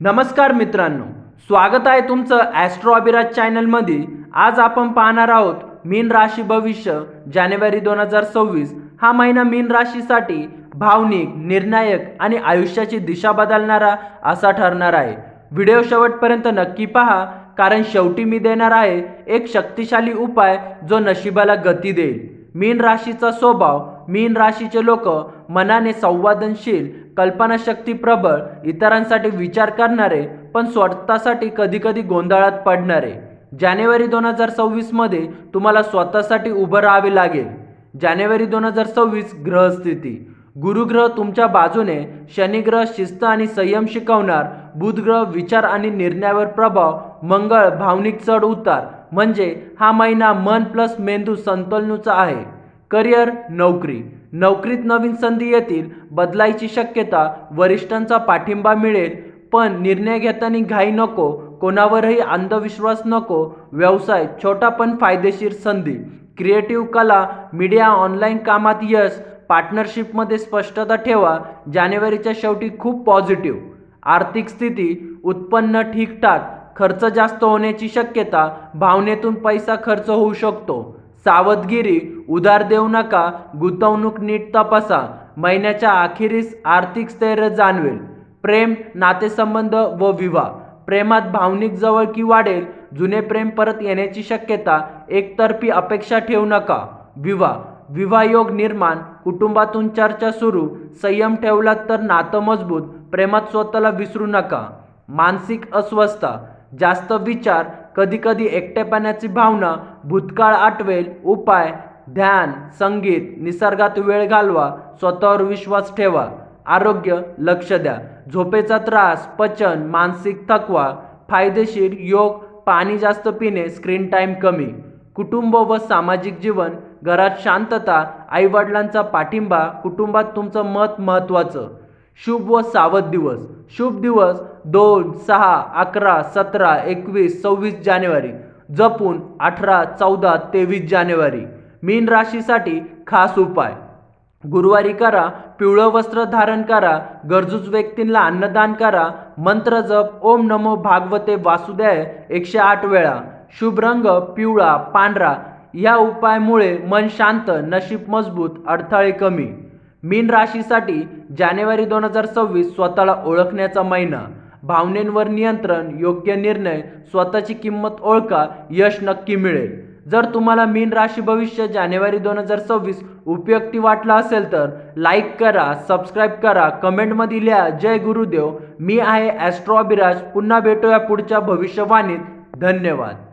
नमस्कार मित्रांनो स्वागत आहे तुमचं ॲस्ट्रो अभिराज चॅनलमध्ये आज आपण पाहणार आहोत मीन राशी भविष्य जानेवारी दोन हजार सव्वीस. हा महिना मीन राशीसाठी भावनिक निर्णायक आणि आयुष्याची दिशा बदलणारा असा ठरणार आहे. व्हिडिओ शेवटपर्यंत नक्की पहा कारण शेवटी मी देणार आहे एक शक्तिशाली उपाय जो नशिबाला गती देईल. मीन राशीचा स्वभाव मीन राशीचे लोक मनाने संवादनशील कल्पनाशक्ती प्रबळ इतरांसाठी विचार करणारे पण स्वतःसाठी कधीकधी गोंधळात पडणारे. जानेवारी दोन हजार सव्वीसमध्ये तुम्हाला स्वतःसाठी उभं राहावे लागेल. जानेवारी दोन हजार सव्वीस ग्रहस्थिती. गुरुग्रह तुमच्या बाजूने शनिग्रह शिस्त आणि संयम शिकवणार बुधग्रह विचार आणि निर्णयावर प्रभाव मंगळ भावनिक चढ उतार. म्हणजे हा महिना मन प्लस मेंदू संतुलनूचा आहे. करिअर नोकरी. नोकरीत नवीन संधी येतील बदलायची शक्यता वरिष्ठांचा पाठिंबा मिळेल पण निर्णय घेताना घाई नको कोणावरही अंधविश्वास नको व्यवसाय छोटा पण फायदेशीर संधी. क्रिएटिव्ह कला मीडिया ऑनलाईन कामात यश पार्टनरशिपमध्ये स्पष्टता ठेवा जानेवारीच्या शेवटी खूप पॉझिटिव्ह. आर्थिक स्थिती उत्पन्न ठीकठाक खर्च जास्त होण्याची शक्यता भावनेतून पैसा खर्च होऊ शकतो. सावधगिरी उधार देऊ नका गुंतवणूक नीट तपासा महिन्याच्या अखेरीस आर्थिक स्थैर्य जाणवेल. प्रेम नातेसंबंध व विवाह. प्रेमात भावनिक जवळकी वाढेल जुने प्रेम परत येण्याची शक्यता एकतर्फी अपेक्षा ठेवू नका. विवाह. विवाह योग निर्माण कुटुंबातून चर्चा सुरू संयम ठेवलात तर नातं मजबूत प्रेमात स्वतःला विसरू नका. मानसिक अस्वस्थता. जास्त विचार कधीकधी एकटेपणाची भावना भूतकाळ आठवेल उपाय ध्यान संगीत निसर्गात वेळ घालवा स्वतःवर विश्वास ठेवा आरोग्य लक्ष द्या झोपेचा त्रास पचन मानसिक थकवा फायदेशीर योग पाणी जास्त पिणे स्क्रीन टाईम कमी कुटुंब व सामाजिक जीवन घरात शांतता आईवडिलांचा पाठिंबा कुटुंबात तुमचं मत महत्त्वाचं. शुभ व सावध दिवस. शुभ दिवस दोन सहा अकरा सतरा एकवीस सव्वीस जानेवारी. जपून अठरा चौदा तेवीस जानेवारी. मीन राशीसाठी खास उपाय. गुरुवारी करा पिवळं वस्त्र धारण करा गरजूच व्यक्तींना अन्नदान करा मंत्र जप ओम नमो भागवते वासुदेव एकशे आठ वेळा. शुभ रंग पिवळा पांढरा. या उपायामुळे मन शांत नशीब मजबूत अडथळे कमी. मीन राशीसाठी जानेवारी दोन हजार सव्वीस स्वतःला ओळखण्याचा महिना. भावनेंवर नियंत्रण योग्य निर्णय स्वतःची किंमत ओळखा यश नक्की मिळेल. जर तुम्हाला मीन राशी भविष्य जानेवारी दोन हजार सव्वीस उपयुक्ती वाटला असेल तर लाईक करा सबस्क्राईब करा कमेंटमध्ये लिहा जय गुरुदेव मी आहे ॲस्ट्रॉ अभिराज पुन्हा भेटूया पुढच्या भविष्यवाणीत. धन्यवाद.